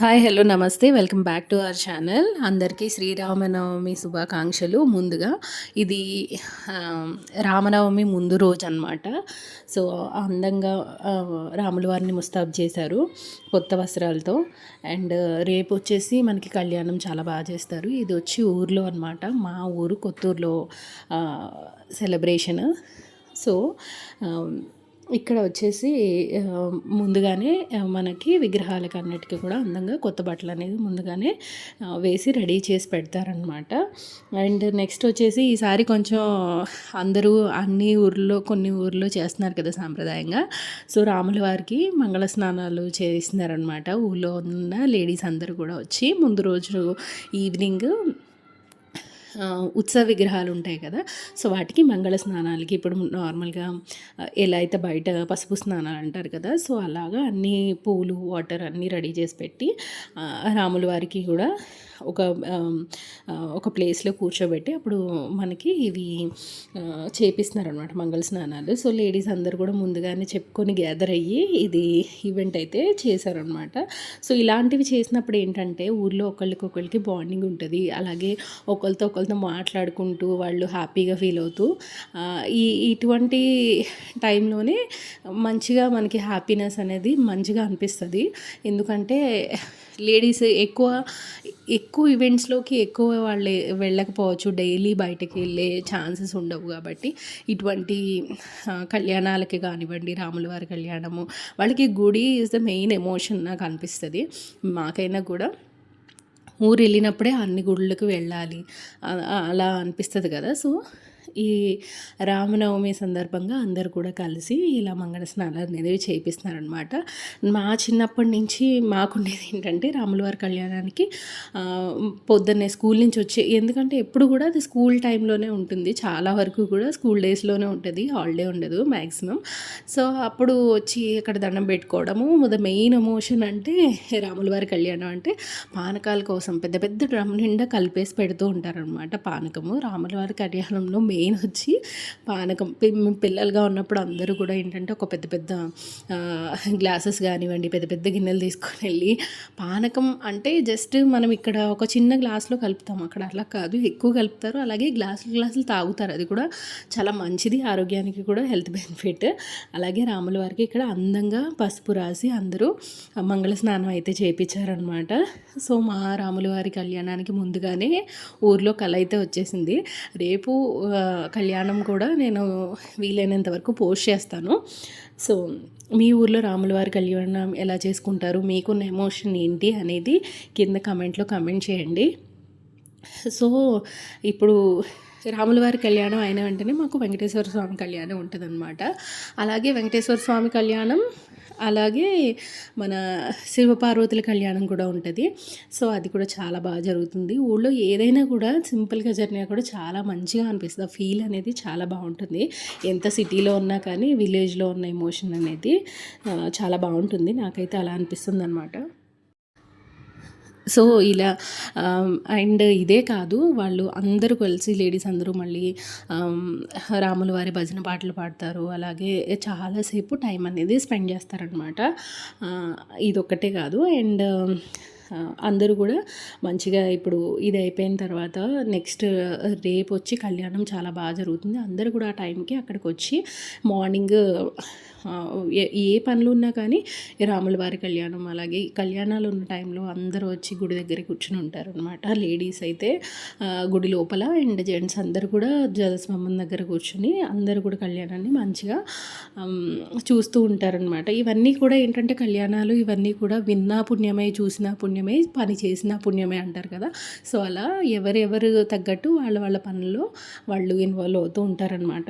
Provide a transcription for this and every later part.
Hi hello నమస్తే welcome back to our channel అందరికీ శ్రీరామనవమి శుభాకాంక్షలు. ముందుగా ఇది రామనవమి ముందు రోజు అనమాట సో అందంగా రాముల వారిని ముస్తాబ్ చేశారు కొత్త వస్త్రాలతో. అండ్ రేపు వచ్చేసి మనకి కళ్యాణం చాలా బాగా చేస్తారు. ఇది వచ్చి ఊర్లో అనమాట మా ఊరు కొత్తూరులో సెలబ్రేషన్ సో ఇక్కడ వచ్చేసి ముందుగానే మనకి విగ్రహాలకు అన్నిటికీ కూడా అందంగా కొత్త బట్టలు అనేది ముందుగానే వేసి రెడీ చేసి పెడతారనమాట అండ్ నెక్స్ట్ వచ్చేసి ఈసారి కొంచెం అందరూ అన్ని ఊర్లో కొన్ని ఊర్లో చేస్తున్నారు కదా సాంప్రదాయంగా. సో రాముల వారికి మంగళ స్నానాలు చేస్తున్నారనమాట ఊళ్ళో ఉన్న లేడీస్ అందరూ కూడా వచ్చి ముందు రోజు ఈవినింగ్ ఉత్సవ విగ్రహాలు ఉంటాయి కదా. సో వాటికి మంగళ స్నానాలకి ఇప్పుడు నార్మల్గా ఎలా అయితే బయట పసుపు స్నానాలు అంటారు కదా. సో అలాగా అన్ని పూలు వాటర్ అన్నీ రెడీ చేసి పెట్టి ఆ, రాముల వారికి కూడా ఒక ఒక ప్లేస్లో కూర్చోబెట్టి అప్పుడు మనకి ఇవి చేపిస్తున్నారు అనమాట మంగళ స్నానాలు. సో లేడీస్ అందరు కూడా ముందుగానే చెప్పుకొని గ్యాదర్ అయ్యి ఇది ఈవెంట్ అయితే చేశారనమాట సో ఇలాంటివి చేసినప్పుడు ఏంటంటే ఊర్లో ఒకళ్ళకొకళ్ళకి బాండింగ్ ఉంటుంది. అలాగే ఒకరితో ఒకరితో మాట్లాడుకుంటూ వాళ్ళు హ్యాపీగా ఫీల్ అవుతూ ఈ ఇటువంటి టైంలోనే మంచిగా మనకి హ్యాపీనెస్ అనేది మంచిగా అనిపిస్తుంది. ఎందుకంటే లేడీస్ ఎక్కువ ఎక్కువ ఈవెంట్స్లోకి ఎక్కువ వాళ్ళు వెళ్ళకపోవచ్చు. డైలీ బయటకు వెళ్ళే ఛాన్సెస్ ఉండవు కాబట్టి ఇటువంటి కళ్యాణాలకి కానివ్వండి రాముల వారి కళ్యాణము వాళ్ళకి గుడి ఈజ్ ద మెయిన్ ఎమోషన్ నాకు అనిపిస్తుంది. మాకైనా కూడా ఊరు వెళ్ళినప్పుడే అన్ని గుళ్ళకి వెళ్ళాలి. అలా అనిపిస్తుంది కదా. సో ఈ రామనవమి సందర్భంగా అందరు కూడా కలిసి ఇలా మంగళ స్నానాలు అనేవి చేయిస్తున్నారనమాట మా చిన్నప్పటి నుంచి మాకుండేది ఏంటంటే రాములవారి కళ్యాణానికి పొద్దున్నే స్కూల్ నుంచి వచ్చే ఎందుకంటే ఎప్పుడు కూడా అది స్కూల్ టైంలోనే ఉంటుంది. చాలా వరకు కూడా స్కూల్ డేస్లోనే ఉంటుంది. హాలిడే ఉండదు మ్యాక్సిమం సో అప్పుడు వచ్చి అక్కడ దండం పెట్టుకోవడము ద మెయిన్ ఎమోషన్ అంటే రాముల వారి కళ్యాణం అంటే పానకాల కోసం పెద్ద పెద్ద డ్రమ్ నిండా కలిపేసి పెడుతూ ఉంటారనమాట పానకము. రాముల వారి కళ్యాణంలో మెయిన్ వచ్చి పానకం. పిల్లలుగా ఉన్నప్పుడు అందరూ కూడా ఏంటంటే ఒక పెద్ద పెద్ద గ్లాసెస్ కానివ్వండి పెద్ద పెద్ద గిన్నెలు తీసుకొని వెళ్ళి పానకం అంటే జస్ట్ మనం ఇక్కడ ఒక చిన్న గ్లాస్లో కలుపుతాం. అక్కడ అలా కాదు. ఎక్కువ కలుపుతారు. అలాగే గ్లాసులు గ్లాసులు తాగుతారు. అది కూడా చాలా మంచిది. ఆరోగ్యానికి కూడా హెల్త్ బెనిఫిట్. అలాగే రాముల వారికి ఇక్కడ అందంగా పసుపు రాసి అందరూ మంగళ స్నానం అయితే చేయించారనమాట సో మా రాముల వారి కళ్యాణానికి ముందుగానే ఊర్లో కళ అయితే వచ్చేసింది. రేపు కళ్యాణం కూడా నేను వీలైనంత వరకు పోస్ట్ చేస్తాను. సో మీ ఊర్లో రాముల వారి కళ్యాణం ఎలా చేసుకుంటారు? మీకున్న ఎమోషన్ ఏంటి అనేది కింద కమెంట్లో కమెంట్ చేయండి. సో ఇప్పుడు రాముల వారి కళ్యాణం అయిన వెంటనే మాకు వెంకటేశ్వర స్వామి కళ్యాణం ఉంటుందన్నమాట. అలాగే వెంకటేశ్వర స్వామి కళ్యాణం అలాగే మన శివపార్వతుల కళ్యాణం కూడా ఉంటుంది. సో అది కూడా చాలా బాగా జరుగుతుంది. ఊళ్ళో ఏదైనా కూడా సింపుల్గా జరిగినా కూడా చాలా మంచిగా అనిపిస్తుంది. ఆ ఫీల్ అనేది చాలా బాగుంటుంది. ఎంత సిటీలో ఉన్నా కానీ విలేజ్లో ఉన్న ఎమోషన్ అనేది చాలా బాగుంటుంది. నాకైతే అలా అనిపిస్తుంది అనమాట సో ఇలా అండ్ ఇదే కాదు వాళ్ళు అందరూ కలిసి లేడీస్ అందరూ మళ్ళీ రాముల వారి భజన పాటలు పాడతారు. అలాగే చాలాసేపు టైం అనేది స్పెండ్ చేస్తారనమాట ఇదొక్కటే కాదు. అండ్ అందరూ కూడా మంచిగా ఇప్పుడు ఇది అయిపోయిన తర్వాత నెక్స్ట్ రేపు వచ్చి కళ్యాణం చాలా బాగా జరుగుతుంది. అందరూ కూడా ఆ టైంకి అక్కడికి వచ్చి మార్నింగ్ ఏ- ఏ పనులు ఉన్నా కానీ రాముల వారి కళ్యాణం అలాగే కళ్యాణాలు ఉన్న టైంలో అందరూ వచ్చి గుడి దగ్గర కూర్చుని ఉంటారు అనమాట లేడీస్ అయితే గుడి లోపల అండ్ జెంట్స్ అందరూ కూడా జలస్వామం దగ్గర కూర్చుని అందరూ కూడా కళ్యాణాన్ని మంచిగా చూస్తూ ఉంటారనమాట ఇవన్నీ కూడా ఏంటంటే కళ్యాణాలు ఇవన్నీ కూడా విన్నా పుణ్యమే చూసినా పుణ్యమే పని చేసిన పుణ్యమే అంటారు కదా. సో అలా ఎవరెవరు తగ్గట్టు వాళ్ళ వాళ్ళ పనుల్లో వాళ్ళు ఇన్వాల్వ్ అవుతూ ఉంటారనమాట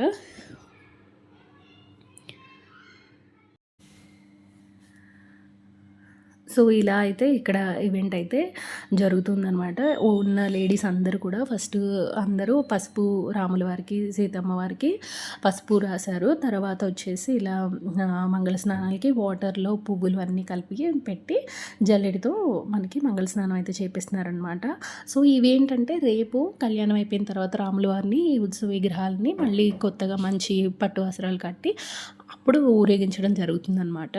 సో ఇలా అయితే ఇక్కడ ఈవెంట్ అయితే జరుగుతుందనమాట ఉన్న లేడీస్ అందరూ కూడా ఫస్ట్ అందరూ పసుపు రాముల వారికి సీతమ్మ వారికి పసుపు రాశారు. తర్వాత వచ్చేసి ఇలా మంగళ స్నానాలకి వాటర్లో పువ్వులు అన్నీ కలిపి పెట్టి జల్లెడితో మనకి మంగళ స్నానం అయితే చేపిస్తున్నారనమాట సో ఇవేంటంటే రేపు కళ్యాణం అయిపోయిన తర్వాత రాముల వారిని ఈ ఉత్సవ విగ్రహాలని మళ్ళీ కొత్తగా మంచి పట్టు వస్త్రాలు కట్టి అప్పుడు ఊరేగించడం జరుగుతుందన్నమాట.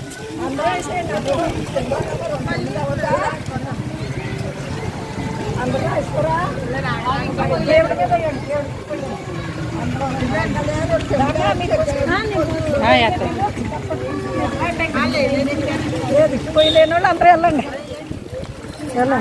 ಕೊಯ್ಲೇನೋಳು ಅಂದ್ರೆ ಎಲ್ಲ ಎಲ್ಲ